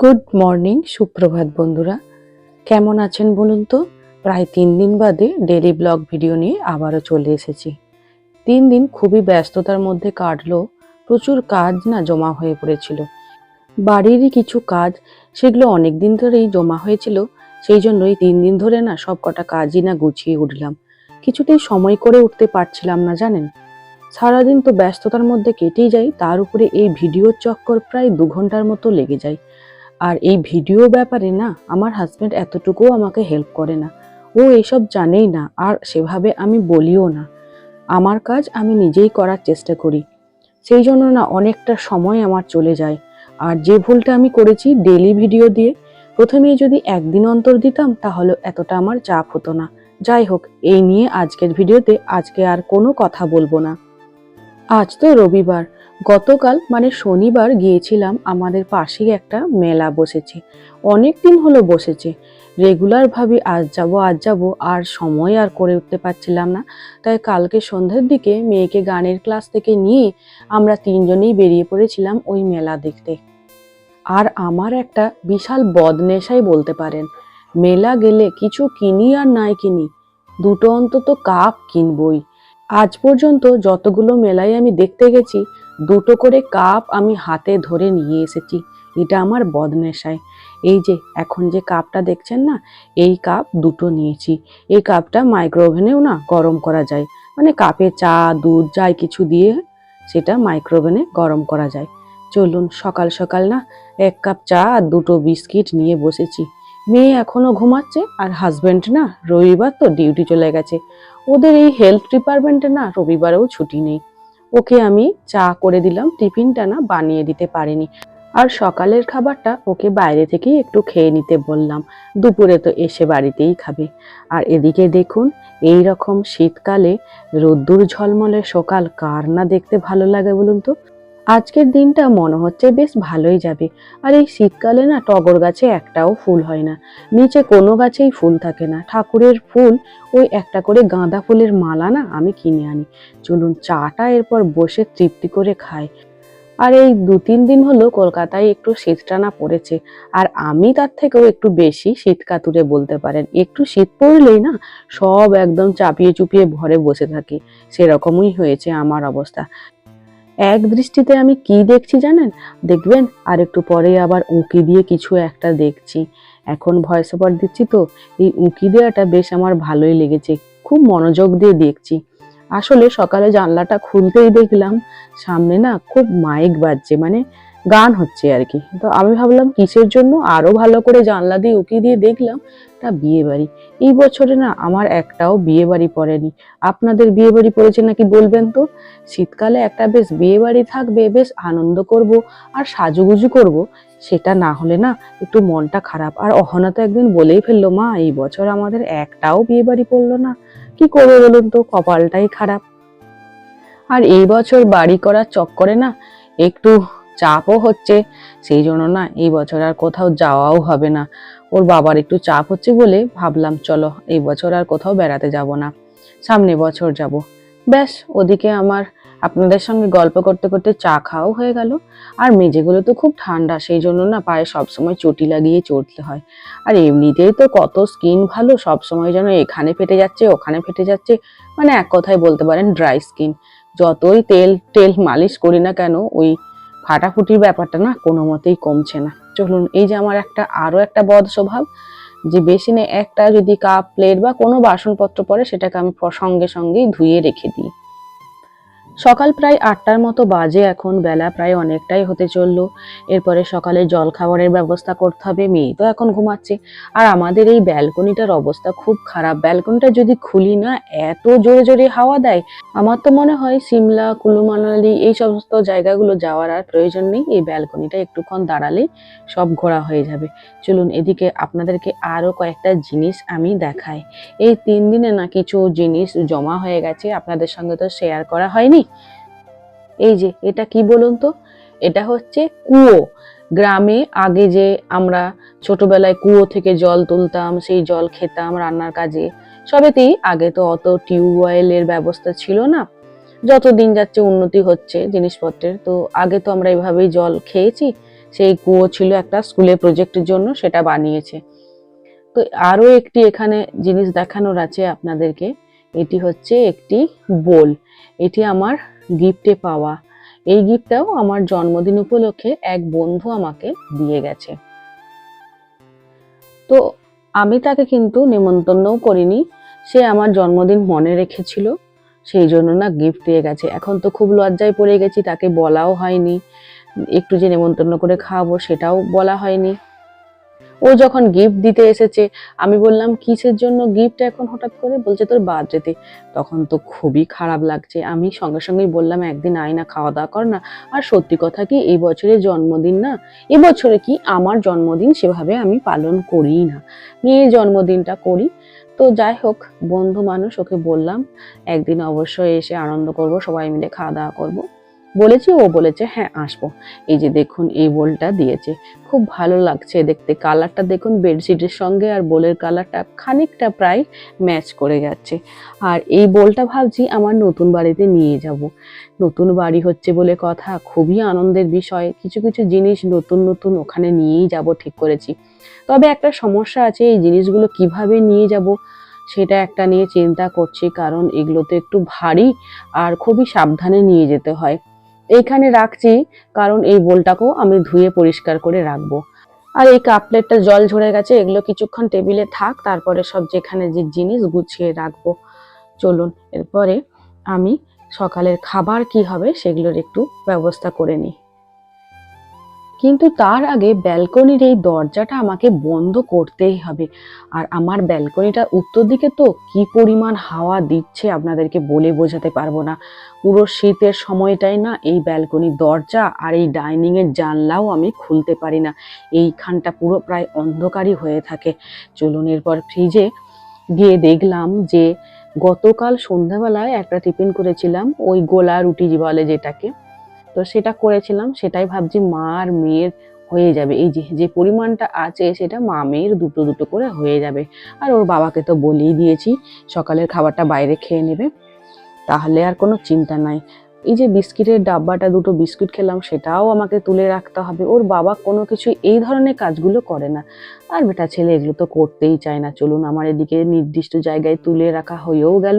Good morning, সুপ্রভাত বন্ধুরা। কেমন আছেন বলুন তো? প্রায় তিন দিন বাদে ডেলি ব্লগ ভিডিও নিয়ে আবারও চলে এসেছি। তিন দিন খুবই ব্যস্ততার মধ্যে কাটলো, প্রচুর কাজ না জমা হয়ে পড়েছিল। বাড়িরই কিছু কাজ, সেগুলো অনেক দিন ধরেই জমা হয়েছিল, সেই জন্যই তিন দিন ধরে না সব কটা কাজই না গুছিয়ে উঠলাম। কিছুতেই সময় করে উঠতে পারছিলাম না, জানেন? সারাদিন তো ব্যস্ততার মধ্যে কেটেই যায়, তার উপরে এই ভিডিওর চক্কর প্রায় দু ঘণ্টার মতো লেগে যায়। আর এই ভিডিও ব্যাপারে না, আমার হাজব্যান্ড এতটুকুও আমাকে হেল্প করে না। ও এসব জানেই না, আর সেভাবে আমি বলিও না। আমার কাজ আমি নিজেই করার চেষ্টা করি। সেই জন্য না অনেকটা সময় আমার চলে যায়। আর যে ভুলটা আমি করেছি ডেলি ভিডিও দিয়ে প্রথমে যদি একদিন অন্তর দিতাম, তাহলে এতটা আমার চাপ হতো না। যাই হোক, এই নিয়ে আজকের ভিডিওতে আজকে আর কোনো কথা বলব না। আজ তো রবিবার গতকাল মানে শনিবার, গিয়েছিলাম আমাদের পাশেই একটা মেলা বসেছে। অনেক দিন হলো বসেছে। রেগুলার ভাবে আজ যাব আজ যাব, আর সময় আর করে উঠতে পারছিলাম না। তাই কালকে সন্ধ্যের দিকে মেয়েকে গানের ক্লাস থেকে নিয়ে আমরা তিনজনেই বেরিয়ে পড়েছিলাম ওই মেলা দেখতে। আর আমার একটা বিশাল বদনেশাই বলতে পারেন, মেলা গেলে কিছু কিনি আর নাই কিনি, দুটো অন্তত কাপ কিনবই। আজ পর্যন্ত যতগুলো মেলায় আমি দেখতে গেছি, দুটো করে কাপ আমি হাতে ধরে নিয়ে এসেছি। এটা আমার বদনেশায়। এই যে, এখন যে কাপটা দেখছেন না, এই কাপ দুটো নিয়েছি। এই কাপটা মাইক্রোওভেনেও না গরম করা যায়। মানে কাপে চা, দুধ, যাই কিছু দিয়ে সেটা মাইক্রোওভেনে গরম করা যায়। চলুন, সকাল সকাল না এক কাপ চা আর দুটো বিস্কিট নিয়ে বসেছি। মেয়ে এখনও ঘুমাচ্ছে আর হাজবেন্ড না রবিবার তো ডিউটি চলে গেছে। ওদের এই হেলথ ডিপার্টমেন্টে না রবিবারেও ছুটি নেই। ওকে আমি চা করে দিলাম, টিফিনটা না বানিয়ে দিতে পারিনি। আর সকালের খাবারটা ওকে বাইরে থেকেই একটু খেয়ে নিতে বললাম। দুপুরে তো এসে বাড়িতেই খাবে। আর এদিকে দেখুন, এই রকম শীতকালে রোদ্দুর ঝলমলে সকাল কার না দেখতে ভালো লাগে বলুন তো? আজকের দিনটা মনে হচ্ছে বেশ ভালোই যাবে। আর এই শীতকালে না টগর গাছে একটাও ফুল হয় না। নিচে কোনো গাছেই ফুল থাকে না। ঠাকুরের ফুল ওই একটা করে গাঁদা ফুলের মালা না আমি কিনে আনি। চলুন চাটা এরপর বসে তৃপ্তি করে খাই। আর এই দু তিন দিন হলো কলকাতায় একটু শীতটানা পড়েছে। আর আমি তার থেকেও একটু বেশি শীত কাতুরে বলতে পারেন। একটু শীত পড়লেই না সব একদম চাপিয়ে চুপিয়ে ভরে বসে থাকি। সেরকমই হয়েছে আমার অবস্থা। এক দৃষ্টিতে আমি কি দেখছি জানেন? দেখবেন আর একটু পরে আবার উঁকি দিয়ে কিছু একটা দেখছি। এখন ভয়েস ওভার দিচ্ছি তো, এই উঁকি দেওয়াটা বেশ আমার ভালোই লেগেছে। খুব মনোযোগ দিয়ে দেখছি। আসলে সকালে জানলাটা খুলতেই দেখলাম, সামনে না খুব মাইক বাজছে। মানে গান হচ্ছে আর কি। তো আমি ভাবলাম, কিসের জন্য? আরও ভালো করে জানলা দিয়ে উকি দিয়ে দেখলাম, তা বিয়ে বাড়ি এই বছরে না আমার একটাও বিয়ে বাড়ি পড়েনি। আপনাদের বিয়ে বাড়ি পড়েছে নাকি বলবেন তো? শীতকালে একটা বেশ বিয়ে বাড়ি থাকবে, বেশ আনন্দ করব আর সাজুগুজু করব। সেটা না হলে না একটু মনটা খারাপ। আর অহনা তো একদিন বলেই ফেলল, মা, এই বছর আমাদের একটাও বিয়ে বাড়ি পড়ল না। কি করবে বলুন তো? কপালটাই খারাপ। আর এই বছর বাড়ি করার চক্করে না একটু চাপও হচ্ছে। সেই জন্য না এই বছর আর কোথাও যাওয়াও হবে না। ওর বাবার একটু চাপ হচ্ছে বলে ভাবলাম, চলো এই বছর আর কোথাও বেড়াতে যাব না। সামনে বছর যাব। ব্যাস, ওদিকে আমার আপনাদের সঙ্গে গল্প করতে করতে চা খাওয়াও হয়ে গেল। আর মেঝেগুলো তো খুব ঠান্ডা, সেই জন্য না পায়ে সবসময় চটি লাগিয়ে চড়তে হয়। আর এমনিতেই তো কত স্কিন ভালো সবসময় যেন এখানে ফেটে যাচ্ছে, ওখানে ফেটে যাচ্ছে। মানে এক কথায় বলতে পারেন, ড্রাই স্কিন। যতই তেল তেল মালিশ করি না কেন, ওই ফাটাফুটির ব্যাপারটা না কোনো মতেই কমছে না। চলুন, এই যে আমার একটা, আরও একটা বদ স্বভাব, যে বেসিনে একটা যদি কাপ, প্লেট বা কোনো বাসনপত্র পরে সেটাকে আমি সঙ্গে সঙ্গেই ধুয়ে রেখে দিই। সকাল প্রায় আটটার মতো বাজে এখন, বেলা প্রায় অনেকটাই হতে চলল। এরপরে সকালে জল খাবারের ব্যবস্থা করতে হবে মেয়ে তো এখন ঘুমাচ্ছে। আর আমাদের এই ব্যালকনিটার অবস্থা খুব খারাপ। ব্যালকনিটা যদি খুলি না, এত জোরে জোরে হাওয়া দেয়। আমার তো মনে হয় সিমলা কুলু মানালি এই সমস্ত জায়গাগুলো যাওয়ার আর প্রয়োজন নেই। এই ব্যালকনিটা একটুক্ষণ দাঁড়ালেই সব ঘোরা হয়ে যাবে। চলুন এদিকে আপনাদেরকে আরও কয়েকটা জিনিস আমি দেখাই। এই তিন দিনে না কিছু জিনিস জমা হয়ে গেছে। আপনাদের সঙ্গে তো শেয়ার করা হয়নি। এই যে, এটা কি বলুন তো? এটা হচ্ছে কুয়ো। গ্রামে আগে যে আমরা ছোটবেলায় কুয়ো থেকে জল তুলতাম, সেই জল খেতাম রান্নার কাজে। সবেতেই আগে তো অত টিউবওয়েলের ব্যবস্থা ছিল না। যত দিন যাচ্ছে উন্নতি হচ্ছে জিনিসপত্রের। তো আগে তো আমরা এভাবেই জল খেয়েছি। সেই কুয়ো ছিল একটা স্কুলের প্রজেক্টের জন্য সেটা বানিয়েছে। তো আরও একটি এখানে জিনিস দেখানোর আছে আপনাদেরকে। এটি হচ্ছে একটি বোল। এটি আমার গিফটে পাওয়া। এই গিফটটাও আমার জন্মদিন উপলক্ষে এক বন্ধু আমাকে দিয়ে গেছে। তো আমি তাকে কিন্তু নেমন্তন্নও করিনি। সে আমার জন্মদিন মনে রেখেছিল। সেই জন্য না গিফট দিয়ে গেছে। এখন তো খুব লজ্জায় পড়ে গেছি, তাকে বলাও হয়নি। একটু যে নেমন্তন্ন করে খাওয়াবো সেটাও বলা হয়নি। ও যখন গিফট দিতে এসেছে, আমি বললাম, কিসের জন্য গিফট এখন হঠাৎ করে? বলছে, তোর বার্থডেতে। তখন তো খুবই খারাপ লাগছে। আমি সঙ্গে সঙ্গেই বললাম, একদিন আয় না, খাওয়া দাওয়া কর না। আর সত্যি কথা কি, এই বছরের জন্মদিন না এবছরে কি আমার জন্মদিন সেভাবে আমি পালন করি না। মেয়ের জন্মদিনটা করি। তো যাই হোক, বন্ধু মানুষ, ওকে বললাম, একদিন অবশ্যই এসে আনন্দ করব, সবাই মিলে খাওয়া দাওয়া করব। বলেছি, ও বলেছে হ্যাঁ আসব। এই যে দেখুন, এই বোলটা দিয়েছে। খুব ভালো লাগছে দেখতে। কালারটা দেখুন, বেডশিটের সঙ্গে আর বোলের কালারটা খানিকটা প্রায় ম্যাচ করে যাচ্ছে। আর এই বোলটা ভাবছি আমার নতুন বাড়িতে নিয়ে যাব। নতুন বাড়ি হচ্ছে বলে কথা, খুবই আনন্দের বিষয়। কিছু কিছু জিনিস নতুন নতুন ওখানে নিয়েই যাব, ঠিক করেছি। তবে একটা সমস্যা আছে, এই জিনিসগুলো কীভাবে নিয়ে যাব সেটা একটা নিয়ে চিন্তা করছি, কারণ এগুলো তো একটু ভারী আর খুবই সাবধানে নিয়ে যেতে হয়। এইখানে রাখছি, কারণ এই বোলটাকেও আমি ধুয়ে পরিষ্কার করে রাখব। আর এই কাপ প্লেটটা জল ঝরে গেছে, এগুলো কিছুক্ষণ টেবিলে থাক, তারপরে সব যেখানে যে জিনিস গুছিয়ে রাখব। চলুন, এরপরে আমি সকালের খাবার কি হবে সেগুলোর একটু ব্যবস্থা করে নিই। কিন্তু তার আগে ব্যালকনির এই দরজাটা আমাকে বন্ধ করতেই হবে। আর আমার ব্যালকনিটা উত্তর দিকে তো কি পরিমাণ হাওয়া দিচ্ছে আপনাদেরকে বলে বোঝাতে পারব না। পুরো শীতের সময়টাই না এই ব্যালকনির দরজা আর এই ডাইনিং এর জানলাও আমি খুলতে পারি না। এইখানটা পুরো প্রায় অন্ধকারই হয়ে থাকে। চলুন এরপর ফ্রিজে গিয়ে দেখলাম যে গতকাল সন্ধ্যাবেলায় একটা টিফিন করেছিলাম ওই গোলা রুটি বলে যেটাকে। তো সেটা করেছিলাম, সেটাই ভাবছি মা আর মেয়ের হয়ে যাবে। এই যে যে পরিমাণটা আছে সেটা মা মেয়ের দুটো দুটো করে হয়ে যাবে। আর ওর বাবাকে তো বলেই দিয়েছি, সকালের খাবারটা বাইরে খেয়ে নেবে। তাহলে আর কোনো চিন্তা নাই। এই যে বিস্কিটের ডাব্বাটা, দুটো বিস্কুট খেলাম, সেটাও আমাকে তুলে রাখতে হবে। ওর বাবা কোনো কিছু এই ধরনের কাজগুলো করে না। আর বেটা ছেলে এগুলো তো করতেই চায় না। চলুন, আমার এদিকে নির্দিষ্ট জায়গায় তুলে রাখা হয়েও গেল।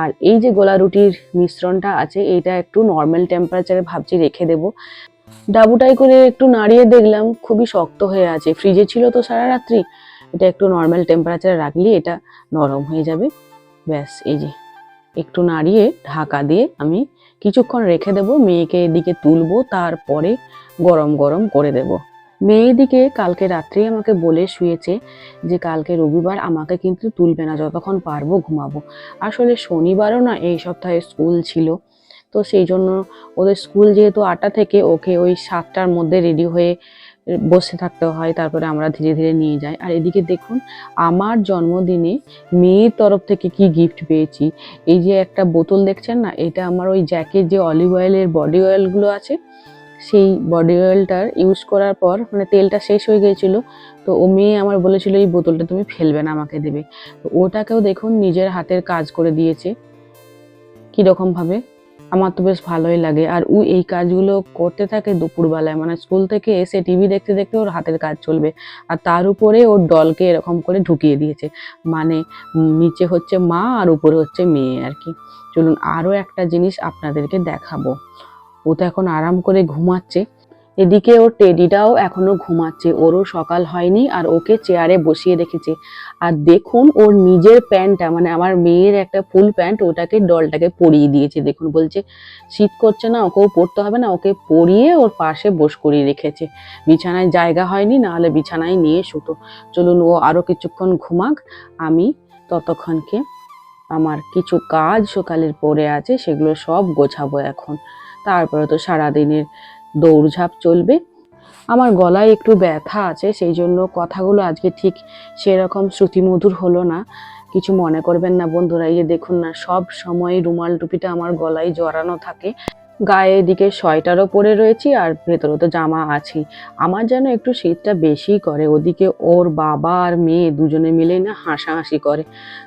আর এই যে গোলা রুটির মিশ্রণটা আছে এটা একটু নর্মাল টেম্পারেচারে ভাবছি রেখে দেব। ডাবুটাই করে একটু নাড়িয়ে দেখলাম, খুবই শক্ত হয়ে আছে। ফ্রিজে ছিল তো সারা রাত্রি, এটা একটু নর্মাল টেম্পারেচারে রাখলে, এটা নরম হয়ে যাবে। ব্যাস, এই যে, একটু নাড়িয়ে ঢাকা দিয়ে আমি কিছুক্ষণ রেখে দেব, মেয়েকে এদিকে তুলবো, তারপরে গরম গরম করে দেব। মেয়ে এদিকে কালকে রাত্রে আমাকে বলে শুয়েছে যে কালকে রবিবার আমাকে কিন্তু তুলবে না, যতক্ষণ পারব ঘুমাবো। আসলে শনিবারও না এই সপ্তাহে স্কুল ছিল, তো সেই জন্য ওদের স্কুল যেহেতু আটটা থেকে ওকে ওই সাতটার মধ্যে রেডি হয়ে বসে থাকতে হয়, তারপরে আমরা ধীরে ধীরে নিয়ে যাই। আর এদিকে দেখুন, আমার জন্মদিনে মেয়ের তরফ থেকে কি গিফট পেয়েছি। এই যে একটা বোতল দেখছেন না, এটা আমার ওই জ্যাকের যে অলিভ অয়েলের বডি অয়েলগুলো আছে সেই বডি অয়েলটার ইউজ করার পর মানে তেলটা শেষ হয়ে গিয়েছিল, তো ও মেয়ে আমার বলেছিল, এই বোতলটা তুমি ফেলবে না, আমাকে দেবে। তো ওটাকেও দেখুন নিজের হাতের কাজ করে দিয়েছে, কীরকম ভাবে? আমার তো বেশ ভালোই লাগে। আর ও এই কাজগুলো করতে থাকে দুপুরবেলায় মানে স্কুল থেকে এসে টিভি দেখতে দেখতে ওর হাতের কাজ চলবে। আর তার উপরে ওর ডলকে এরকম করে ঢুকিয়ে দিয়েছে। মানে নিচে হচ্ছে মা আর উপরে হচ্ছে মেয়ে আর কি। চলুন আরও একটা জিনিস আপনাদেরকে দেখাবো। ও তো এখন আরাম করে ঘুমাচ্ছে। এদিকে ওর টেডিটাও এখনও ঘুমাচ্ছে। ওরও সকাল হয়নি আর ওকে চেয়ারে বসিয়ে রেখেছে। আর দেখুন ওর নিজের প্যান্টটা মানে আমার মেয়ের একটা ফুল প্যান্ট, ওটাকে ডলটাকে পরিয়ে দিয়েছে। দেখুন, বলছে, শীত করছে না, ওকেও পরতে হবে না, ওকে পরিয়ে ওর পাশে বস করিয়ে রেখেছে। বিছানায় জায়গা হয়নি নাহলে বিছানায় নিয়ে শুতো। চলুন, ও আরও কিছুক্ষণ ঘুমাক। আমি ততক্ষণকে আমার কিছু কাজ সকালের পরে আছে, সেগুলো সব গোছাবো এখন। তারপরে তো সারাদিনের দৌড়ঝাঁপ চলবে। আমার গলায় একটু ব্যথা আছে, সেই জন্য কথাগুলো আজকে ঠিক সেরকম শ্রুতিমধুর হলো না। কিছু মনে করবেন না বন্ধুরা, এই যে দেখুন না, সব সময় রুমাল টুপিটা আমার গলায় জড়ানো থাকে। গায়ে এদিকে সোয়েটারও পরে রয়েছি আর ভেতরে তো জামা আছেই আমার যেন একটু শীতটা বেশি করে, ওদিকে ওর বাবা আর মেয়ে দুজনে মিলে না হাসাহাসি করে।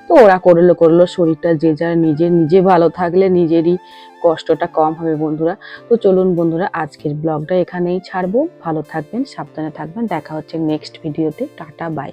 তো ওরা করল করল, শরীরটা যে যার নিজের নিজে ভালো থাকলে নিজেরই কষ্টটা কম হবে বন্ধুরা। তো চলুন বন্ধুরা, আজকের ব্লগটা এখানেই ছাড়বো। ভালো থাকবেন, সাবধানে থাকবেন। দেখা হচ্ছে নেক্সট ভিডিওতে টাটা বাই